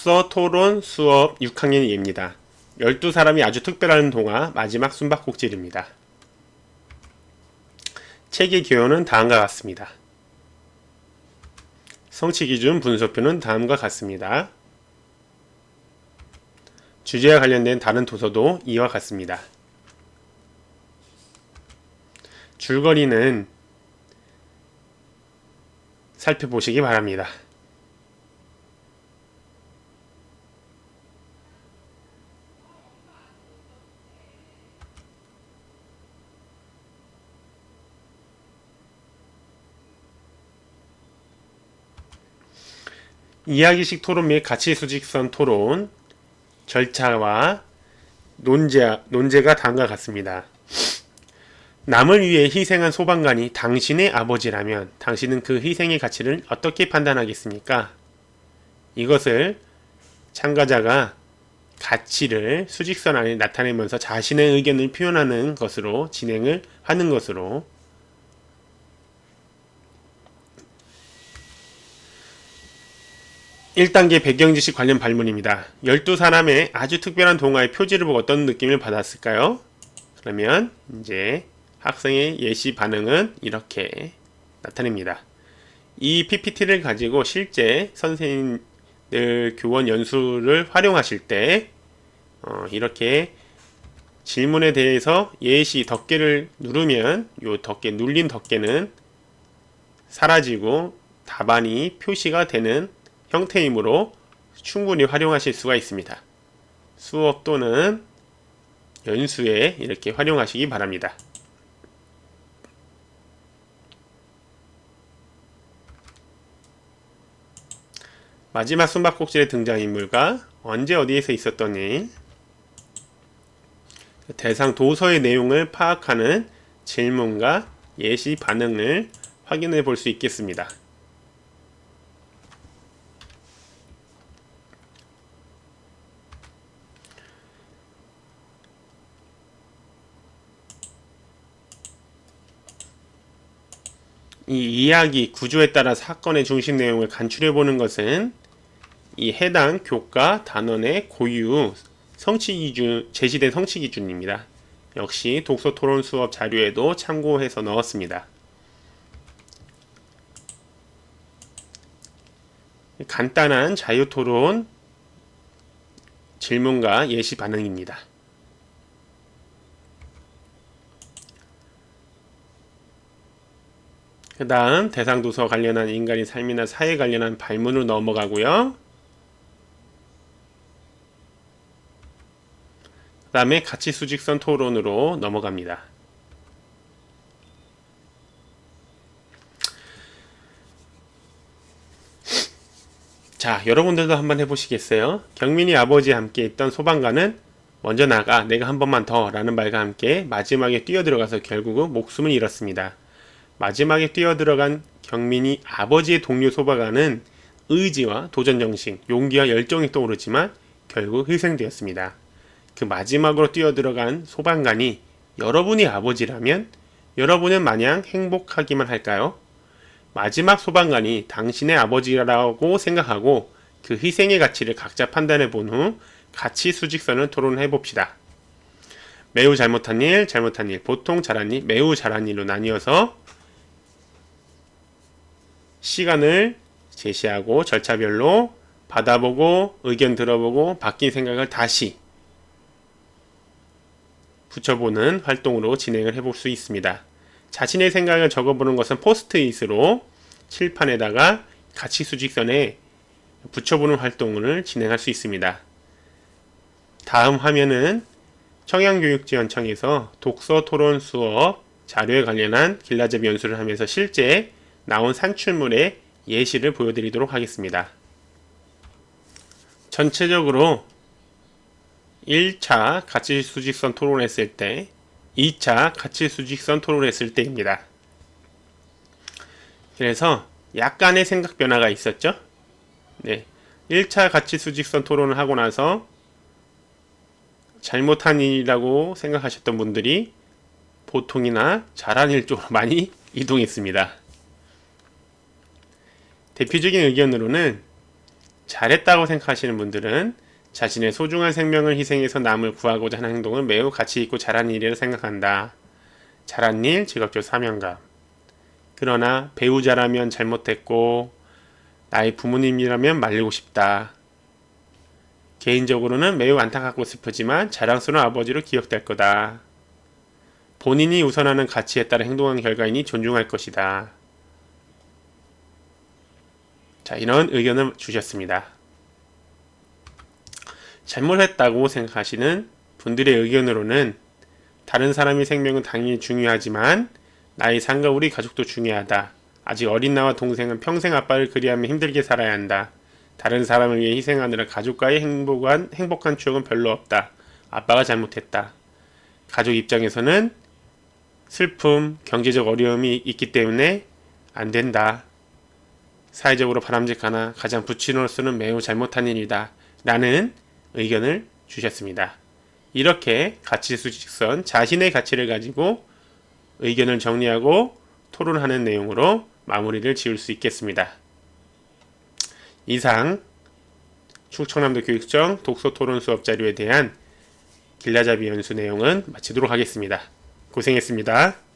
독서 토론 수업 6학년 입니다 12사람이 아주 특별한 동화 마지막 숨바꼭질입니다. 책의 기호는 다음과 같습니다. 성취 기준 분소표는 다음과 같습니다. 주제와 관련된 다른 도서도 이와 같습니다. 줄거리는 살펴보시기 바랍니다. 이야기식 토론 및 가치 수직선 토론 절차와 논제, 논제가 다음과 같습니다. 남을 위해 희생한 소방관이 당신의 아버지라면 당신은 그 희생의 가치를 어떻게 판단하겠습니까? 이것을 참가자가 가치를 수직선 안에 나타내면서 자신의 의견을 표현하는 것으로 진행을 하는 것으로 1단계 배경지식 관련 발문입니다. 12사람의 아주 특별한 동화의 표지를 보고 어떤 느낌을 받았을까요? 그러면 이제 학생의 예시 반응은 이렇게 나타냅니다. 이 PPT를 가지고 실제 선생님들 교원 연수를 활용하실 때 어, 이렇게 질문에 대해서 예시 덮개를 누르면 이 덮개 눌린 덮개는 사라지고 답안이 표시가 되는 형태이므로 충분히 활용하실 수가 있습니다. 수업 또는 연수에 이렇게 활용하시기 바랍니다. 마지막 숨바꼭질의 등장인물과 언제 어디에서 있었던 일, 대상 도서의 내용을 파악하는 질문과 예시 반응을 확인해 볼 수 있겠습니다. 이 이야기 구조에 따라 사건의 중심 내용을 간추려 보는 것은 이 해당 교과 단원의 고유 성취 기준 제시된 성취 기준입니다. 역시 독서 토론 수업 자료에도 참고해서 넣었습니다. 간단한 자유 토론 질문과 예시 반응입니다. 그 다음 대상 도서 관련한 인간의 삶이나 사회 관련한 발문으로 넘어가고요. 그 다음에 가치 수직선 토론으로 넘어갑니다. 자, 여러분들도 한번 해보시겠어요? 경민이 아버지와 함께 있던 소방관은 먼저 나가 내가 한 번만 더 라는 말과 함께 마지막에 뛰어들어가서 결국은 목숨을 잃었습니다. 마지막에 뛰어들어간 경민이 아버지의 동료 소방관은 의지와 도전정신, 용기와 열정이 떠오르지만 결국 희생되었습니다. 그 마지막으로 뛰어들어간 소방관이 여러분이 아버지라면 여러분은 마냥 행복하기만 할까요? 마지막 소방관이 당신의 아버지라고 생각하고 그 희생의 가치를 각자 판단해 본후 가치 수직선을 토론해 봅시다. 매우 잘못한 일, 잘못한 일, 보통 잘한 일, 매우 잘한 일로 나뉘어서 시간을 제시하고 절차별로 받아보고 의견 들어보고 바뀐 생각을 다시 붙여보는 활동으로 진행을 해볼 수 있습니다. 자신의 생각을 적어보는 것은 포스트잇으로 칠판에다가 가치 수직선에 붙여보는 활동을 진행할 수 있습니다. 다음 화면은 청양교육지원청에서 독서 토론 수업 자료에 관련한 길라잡이 연수를 하면서 실제 나온 산출물의 예시를 보여드리도록 하겠습니다. 전체적으로 1차 가치 수직선 토론했을 때 2차 가치 수직선 토론했을 때입니다. 그래서 약간의 생각 변화가 있었죠? 네. 1차 가치 수직선 토론을 하고 나서 잘못한 일이라고 생각하셨던 분들이 보통이나 잘한 일 쪽으로 많이 이동했습니다. 대표적인 의견으로는 잘했다고 생각하시는 분들은 자신의 소중한 생명을 희생해서 남을 구하고자 하는 행동은 매우 가치 있고 잘한 일이라 생각한다. 잘한 일, 직업적 사명감. 그러나 배우자라면 잘못했고 나의 부모님이라면 말리고 싶다. 개인적으로는 매우 안타깝고 슬프지만 자랑스러운 아버지로 기억될 거다. 본인이 우선하는 가치에 따라 행동한 결과이니 존중할 것이다. 자, 이런 의견을 주셨습니다. 잘못했다고 생각하시는 분들의 의견으로는 다른 사람의 생명은 당연히 중요하지만 나의 삶과 우리 가족도 중요하다. 아직 어린 나와 동생은 평생 아빠를 그리하며 힘들게 살아야 한다. 다른 사람을 위해 희생하느라 가족과의 행복한, 행복한 추억은 별로 없다. 아빠가 잘못했다. 가족 입장에서는 슬픔, 경제적 어려움이 있기 때문에 안 된다. 사회적으로 바람직하나 가장 부친으로서는 매우 잘못한 일이다. 라는 의견을 주셨습니다. 이렇게 가치 수직선, 자신의 가치를 가지고 의견을 정리하고 토론하는 내용으로 마무리를 지을 수 있겠습니다. 이상 충청남도 교육청 독서 토론 수업 자료에 대한 길라잡이 연수 내용은 마치도록 하겠습니다. 고생했습니다.